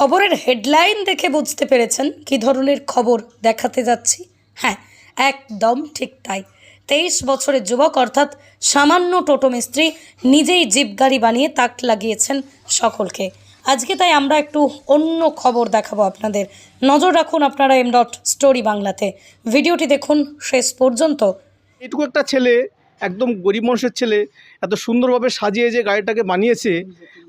খবরের হেডলাইন দেখে বুঝতে পেরেছেন কি ধরনের খবর দেখাতে যাচ্ছি? হ্যাঁ একদম ঠিক তাই। তেইশ বছরের যুবক, অর্থাৎ সামান্য টোটো মিস্ত্রি, নিজেই জিপ গাড়ি বানিয়ে তাক লাগিয়েছেন সকলকে। আজকে তাই আমরা একটু অন্য খবর দেখাবো আপনাদের। নজর রাখুন আপনারা এম ডট স্টোরি বাংলাতে। ভিডিওটি দেখুন শেষ পর্যন্ত। এটুকু একটা ছেলে একদম গরিব মানুষের ছেলে, এত সুন্দরভাবে সাজিয়ে যে গাড়িটাকে বানিয়েছে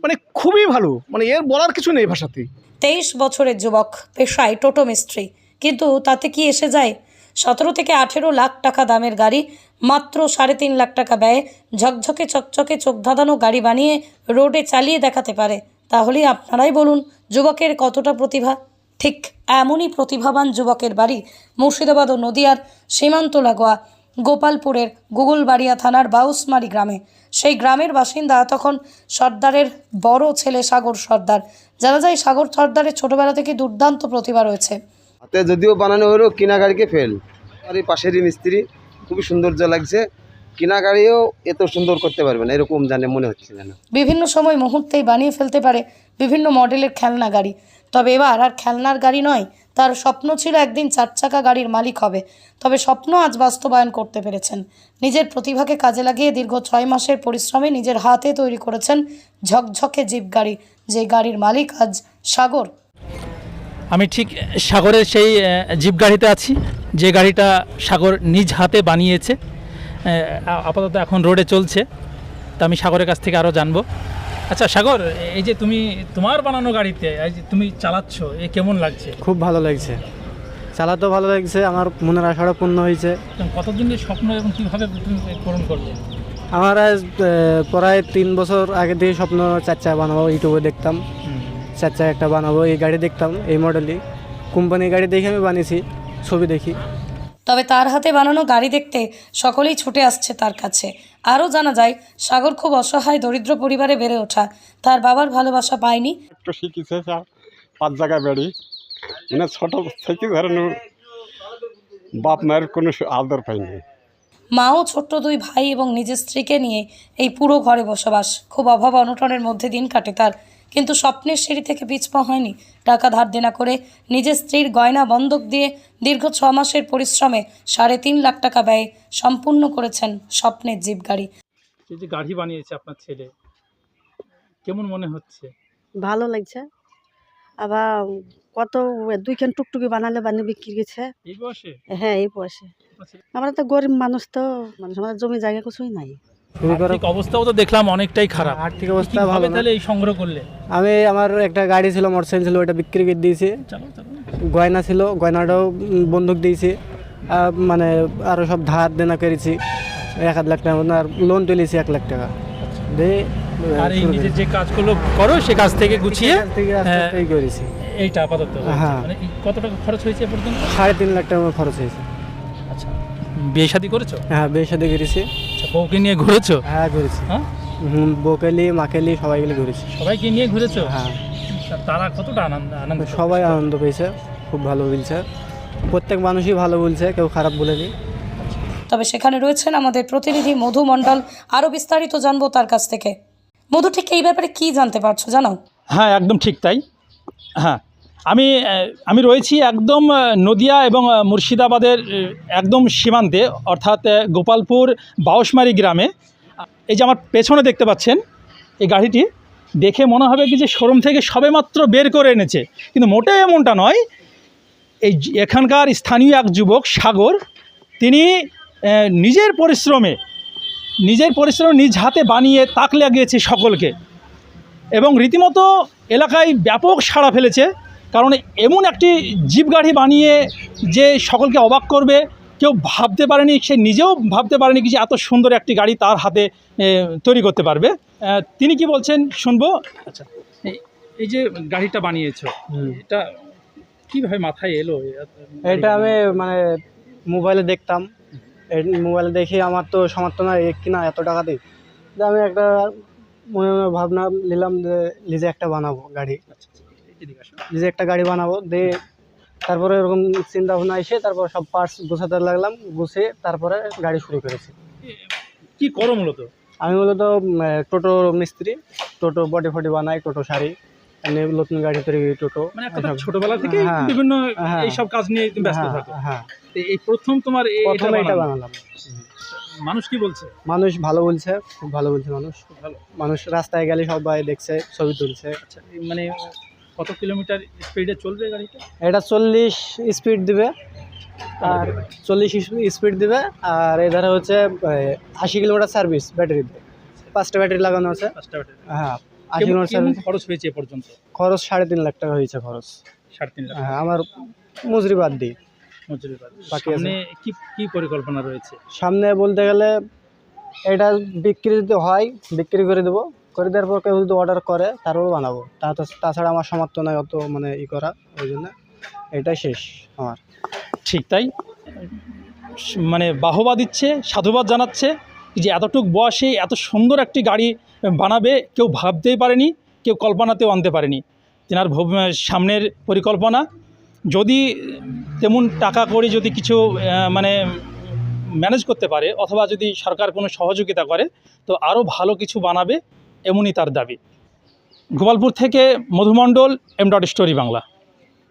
মানে খুবই ভালো। মানে এর বলার কিছু নেই ভাষাতে তেইশ বছরের যুবক, পেশায় টোটো মিস্ত্রি। কিন্তু তাতে কি এসে যায়? সতেরো থেকে আঠেরো লাখ টাকা দামের গাড়ি, মাত্র সাড়ে তিন লাখ টাকা ব্যয়ে ঝকঝকে চকচকে চোখ ধাঁধানো গাড়ি বানিয়ে রোডে চালিয়ে দেখাতে পারে। তাহলেই আপনারাই বলুন, যুবকের কতটা প্রতিভা? ঠিক এমনই প্রতিভাবান যুবকের বাড়ি মুর্শিদাবাদ ও নদিয়ার সীমান্ত লাগোয়া গোপালপুরের গুগলবাড়িয়া থানার বাউসমারি গ্রামে। সেই গ্রামের বাসিন্দা তখন সর্দারের বড় ছেলে সাগর সর্দার। জানা যায় সাগর সর্দারের ছোটবেলা থেকে দুর্দান্ত প্রতিভা রয়েছে। হাতে যদিও বানানো হলো কিনা গাড়িকে ফেল। আর এই পাশেরই মিস্ত্রি খুবই সৌন্দর্য লাগছে। কিনা গাড়িও এত সুন্দর করতে পারবে না এরকম জানে মনে হচ্ছে না বিভিন্ন সময় মুহূর্তেই বানিয়ে ফেলতে পারে বিভিন্ন মডেলের খেলনা গাড়ি। তবে এবার আর খেলনার গাড়ি নয় তার স্বপ্ন ছিল একদিন চার চাকা গাড়ির মালিক হবে। তবে স্বপ্ন আজ বাস্তবায়ন করতে পেরেছেন। নিজের প্রতিভাকে কাজে লাগিয়ে দীর্ঘ ছয় মাসের পরিশ্রমে নিজের হাতে তৈরি করেছেন ঝকঝকে জিপ গাড়ি, যে গাড়ির মালিক আজ সাগর। আমি ঠিক সাগরের সেই জিপ গাড়িতে আছি, যে গাড়িটা সাগর নিজ হাতে বানিয়েছে। আপাতত এখন রোডে চলছে। তা আমি সাগরের কাছ থেকে আরও জানব। আচ্ছা সাগর এই যে তুমি তোমার বানানো গাড়িতে এই যে তুমি চালাচ্ছ এ কেমন লাগছে? খুব ভালো লাগছে। চালাতেও ভালো লাগছে আমার মনের আশাটা পূর্ণ হয়েছে। কতদিনের স্বপ্ন এবং কীভাবে তুমি পূরণ করলে? আমার আজ প্রায় তিন বছর আগে থেকে স্বপ্ন চার চাকা বানাবো ইউটিউবে দেখতাম। চার চাকা একটা বানাবো এই গাড়ি দেখতাম এই মডেলই কোম্পানির গাড়ি দেখে আমি বানিয়েছি ছবি দেখি। তবে তার হাতে বানানো গাড়ি দেখতে সকলেই ছুটে আসছে তার কাছে। আরও জানা যায় সাগর খুব অসহায় দরিদ্র পরিবারে বেড়ে ওঠা। তার বাবার ভালোবাসা পায়নি। একটু শিখেছে পাঁচ জায়গায় বেড়ি। মানে ছোট থেকে ধরেন ও বাপ মায়ের কোনো আদর পাইনি মাও ছোট্ট দুই ভাই এবং নিজের স্ত্রীকে নিয়ে এই পুরো ঘরে বসবাস। খুব অভাব অনটনের মধ্যে দিন কাটে তার। কিন্তু স্বপ্নের সিঁড়ি থেকে পিছপা হয়নি। টাকা ধার দেনা করে নিজের স্ত্রীর গয়না বন্ধক দিয়ে দীর্ঘ ছ মাসের পরিশ্রমে সাড়ে তিন লাখ টাকা ব্যয়ে সম্পূর্ণ করেছেন স্বপ্নের জিপ গাড়ি। এই যে গাড়ি বানিয়েছে আপনার ছেলে কেমন মনে হচ্ছে? ভালো লাগছে। আবার কত দুইখান টুকটুকি বানালে বানিয়ে বিক্রি গেছে এই বয়সে? হ্যাঁ এই বয়সে। আপনার আমরা তো গরিব মানুষ তো মানুষ আমাদের জমি জায়গা কিছুই নাই। অবস্থাও তো দেখলাম অনেকটাই খারাপ। আর্থিক অবস্থা ভালো তাহলে এই সংগ্রহ করলে? আমি আমার একটা গাড়ি ছিল মোটরসাইকেল ছিল ওটা বিক্রি করে দিয়েছি। গয়না ছিল গয়নাটাও বন্দুক দিয়েছি। মানে আরও সব ধার দেনা করেছি। এক আধ লাখ টাকা মতন, আর লোন তুলেছি এক লাখ টাকা। দিয়ে আর এই নিজের যে কাজগুলো করো সে কাজ থেকে গুছিয়ে এখান হ্যাঁ, এই করেছি। এইটা আপাতত হ্যাঁ। মানে কত টাকা খরচ হয়েছে পর্যন্ত? সাড়ে তিন লাখ টাকা খরচ হয়েছে। আচ্ছা। বিয়ে শাদি করেছ? হ্যাঁ বিয়ে সাথে করেছি। আচ্ছা বউকে নিয়ে ঘুরেছো? হ্যাঁ ঘুরেছি। হ্যাঁ? হুম বোকেলি মাকেলি সবাই মিলে ঘুরেছি। সবাইকে নিয়ে ঘুরেছো? হ্যাঁ। তারা কতটা আনন্দ আনন্দ সবাই আনন্দ পেয়েছে খুব ভালো বলছে। প্রত্যেক মানুষই ভালো বলছে কেউ খারাপ বলেনি। তবে সেখানে রয়েছেন আমাদের প্রতিনিধি মধু মণ্ডল আরও বিস্তারিত জানব তার কাছ থেকে। মধু ঠিক এই ব্যাপারে কি জানতে পারছ জানো? হ্যাঁ একদম ঠিক তাই। হ্যাঁ আমি আমি রয়েছি একদম নদিয়া এবং মুর্শিদাবাদের একদম সীমান্তে, অর্থাৎ গোপালপুর বাউসমারি গ্রামে। এই যে আমার পেছনে দেখতে পাচ্ছেন, এই গাড়িটি দেখে মনে হবে কি যে শোরুম থেকে সবেমাত্র বের করে এনেছে। কিন্তু মোটেও এমনটা নয়, এই এখানকার স্থানীয় এক যুবক, সাগর, তিনি নিজের পরিশ্রমে, নিজের পরিশ্রম নিজ হাতে বানিয়ে তাক লাগিয়েছে সকলকে। এবং রীতিমতো এলাকায় ব্যাপক সাড়া ফেলেছে। কারণ এমন একটি জিপ গাড়ি বানিয়ে যে সকলকে অবাক করবে কেউ ভাবতে পারেনি সে নিজেও ভাবতে পারেনি কি যে এত সুন্দর একটি গাড়ি তার হাতে তৈরি করতে পারবে। তিনি কি বলছেন শুনব? আচ্ছা এই- যে গাড়িটা বানিয়েছো এটা কীভাবে মাথায় এলো? এটা আমি মানে মোবাইলে দেখতাম। এই মোবাইলে দেখে আমার তো সামর্থ্য না এক কিনা এত টাকা দিই আমি একটা মনে মনে ভাবনা নিলাম যে নিজে একটা বানাবো গাড়ি। নিজে একটা গাড়ি বানাবো দিয়ে তারপরে এরকম চিন্তা ভাবনা এসে তারপর সব পার্টস গোছাতে লাগলাম গুছিয়ে তারপরে গাড়ি শুরু করেছি। কি করো মূলত? আমি মূলত টোটো মিস্ত্রি। টোটো বডি ফডি বানাই টোটো শাড়ি নতুন গাড়ি তৈরি টোটো। মানে। ছোটবেলা থেকে হ্যাঁ, বিভিন্ন হ্যাঁ। এইসব কাজ নিয়ে ব্যস্ত হ্যাঁ, থাকো। হ্যাঁ। এই প্রথম তোমার প্রথমে এটা বানালাম। মানুষ কি বলছে? মানুষ ভালো বলছে খুব ভালো বলছে মানুষ। ভালো। মানুষ রাস্তায় গেলে সবাই দেখছে ছবি তুলছে। আচ্ছা মানে কত কিলোমিটার স্পিডে চলবে গাড়িটা? এটা চল্লিশ স্পিড দিবে আর চল্লিশ স্পিড দিবে আর এধারে হচ্ছে আশি কিলোমিটার সার্ভিস ব্যাটারি দিয়ে পাঁচটা ব্যাটারি লাগানো আছে। পাঁচটা ব্যাটারি হ্যাঁ আশি কিলোমিটার সার্ভিস খরচ হয়েছে এ পর্যন্ত? খরচ সাড়ে তিন লাখ টাকা হয়েছে খরচ। সাড়ে তিন লাখ হ্যাঁ আমার মজুরি বাদ দিই। মজুরি বাদ। বাকি আছে। সামনে কি কি পরিকল্পনা রয়েছে? সামনে বলতে গেলে এটা বিক্রি যদি হয় বিক্রি করে দেবো। করে দেওয়ার পর কেউ যদি অর্ডার করে তারপর বানাবো। তা তাছাড়া আমার সামর্থ্য নয় অত মানে ই করা, ওই জন্য এটাই শেষ আমার। ঠিক, তাই? মানে বাহবা দিচ্ছে, সাধুবাদ জানাচ্ছে যে এতটুক বয়সে এত সুন্দর একটি গাড়ি বানাবে, কেউ ভাবতেই পারেনি, কেউ কল্পনাতেও আনতে পারেনি। তেনার সামনের পরিকল্পনা, যদি তেমন টাকা করে যদি কিছু মানে ম্যানেজ করতে পারে, অথবা যদি সরকার কোনো সহযোগিতা করে, তো আরও ভালো কিছু বানাবে এমনই তার দাবি। গোপালপুর থেকে Madhu Mondal M dot story Bangla.